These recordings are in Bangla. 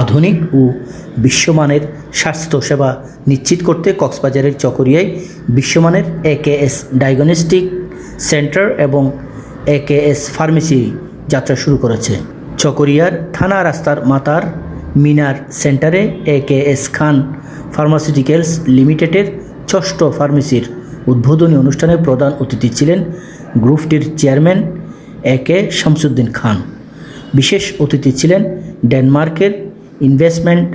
আধুনিক ও বিশ্বমানের স্বাস্থ্যসেবা নিশ্চিত করতে কক্সবাজারের চকরিয়ায় বিশ্বমানের একেএস ডায়াগনস্টিক সেন্টার এবং একেএস ফার্মেসি যাত্রা শুরু করেছে। চকরিয়ার থানা রাস্তার মাতার মিনার সেন্টারে একেএস খান ফার্মাসিউটিক্যালস লিমিটেডের ষষ্ঠ ফার্মেসির উদ্বোধনী অনুষ্ঠানে প্রধান অতিথি ছিলেন গ্রুপটির চেয়ারম্যান এ কে শামসুদ্দিন খান। বিশেষ অতিথি ছিলেন ডেনমার্কের investment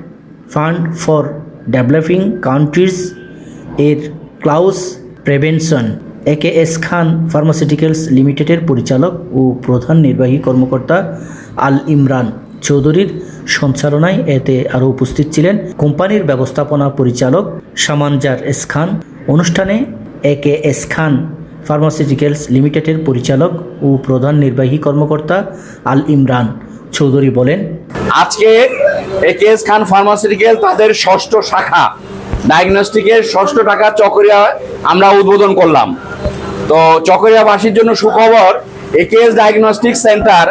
fund for developing countries এর Klaus প্রেভেনশন A K S Khan pharmaceuticals লিমিটেডের পরিচালক ও প্রধান নির্বাহী কর্মকর্তা আল ইমরান চৌধুরীর সঞ্চালনায় এতে আরও উপস্থিত ছিলেন। কোম্পানির ব্যবস্থাপনা পরিচালক সামানজার এস খান। অনুষ্ঠানে এ কে এস খান ফার্মাসিউটিক্যালস লিমিটেডের পরিচালক ও প্রধান নির্বাহী কর্মকর্তা আল ইমরান চৌধুরী বলেন। আজকে একেএস খান ফার্মাসিউটিক্যাল তাদের ষষ্ঠ শাখা। ডায়াগনস্টিকের ষষ্ঠ টাকা চকরিয়া আমরা উদ্বোধন করলাম। তো চকরিয়াবাসীর জন্য সুখবর একেএস ডায়াগনস্টিক সেন্টার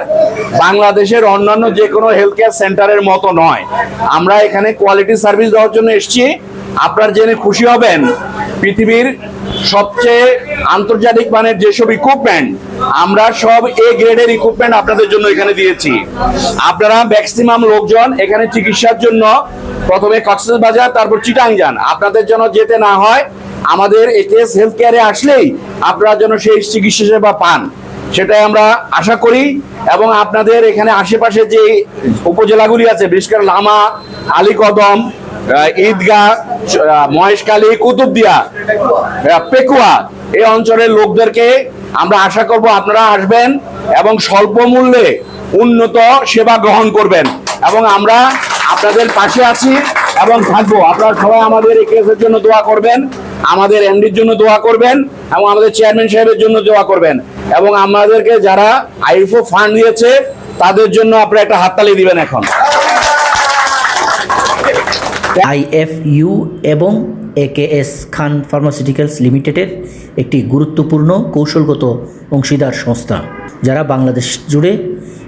বাংলাদেশের অন্যান্য যে কোনো হেলথ কেয়ার সেন্টারের মতো নয়। আমরা এখানে কোয়ালিটি সার্ভিস দেওয়ার জন্য এসেছি। আপনার জেনে খুশি হবেন, পৃথিবীর সবচেয়ে আন্তর্জাতিক মানের যেসব ইকুইপমেন্ট আমরা সব এ গ্রেডের ইকুইপমেন্ট আপনাদের জন্য এখানে দিয়েছি। আপনারা ম্যাক্সিমাম লোকজন এখানে চিকিৎসার জন্য প্রথমে কক্সেস বাজার তারপর চিটাং যান আপনাদের জন্য যেতে না হয়, আমাদের একেএস হেলথ কেয়ারে আসলেই আপনারা যেন সেই চিকিৎসা সেবা পান। সেটাই আমরা আশা করি এবং আপনাদের এখানে আশেপাশে যে উপজেলাগুলি আছে, বিশেষ করে লামা, আলীকদম ঈদগাহ আহ, মহেশখালী কুতুবদিয়া পেকুয়া এই অঞ্চলের লোকদেরকে আমরা আশা করব আপনারা আসবেন এবং স্বল্প মূল্যে উন্নত সেবা গ্রহণ করবেন এবং আমরা আপনাদের পাশে আছি এবং থাকব। আপনারা সবাই আমাদের এই কেসের জন্য দোয়া করবেন আমাদের এমডির জন্য দোয়া করবেন এবং আমাদের চেয়ারম্যান সাহেবের জন্য দোয়া করবেন এবং আমাদেরকে যারা আইফো ফান্ড দিয়েছে তাদের জন্য আপনারা একটা হাততালি দিবেন এখন। আইএফইউ এবং একেএস খান ফার্মাসিউটিক্যালস লিমিটেডের একটি গুরুত্বপূর্ণ কৌশলগত অংশীদার সংস্থা, যারা বাংলাদেশ জুড়ে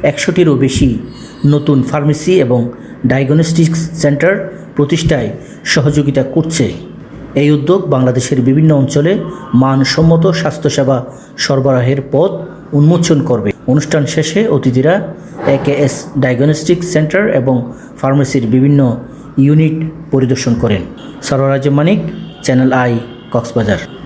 একশোটিরও বেশি নতুন ফার্মেসি এবং ডায়াগনস্টিক্স সেন্টার প্রতিষ্ঠায় সহযোগিতা করছে। এই উদ্যোগ বাংলাদেশের বিভিন্ন অঞ্চলে মানসম্মত স্বাস্থ্যসেবা সরবরাহের পথ উন্মোচন করবে। অনুষ্ঠান শেষে অতিথিরা একেএস ডায়াগনস্টিক সেন্টার এবং ফার্মেসির বিভিন্ন ইউনিট পরিদর্শন করেন। Saroraj Manik channel I Cox's Bazar.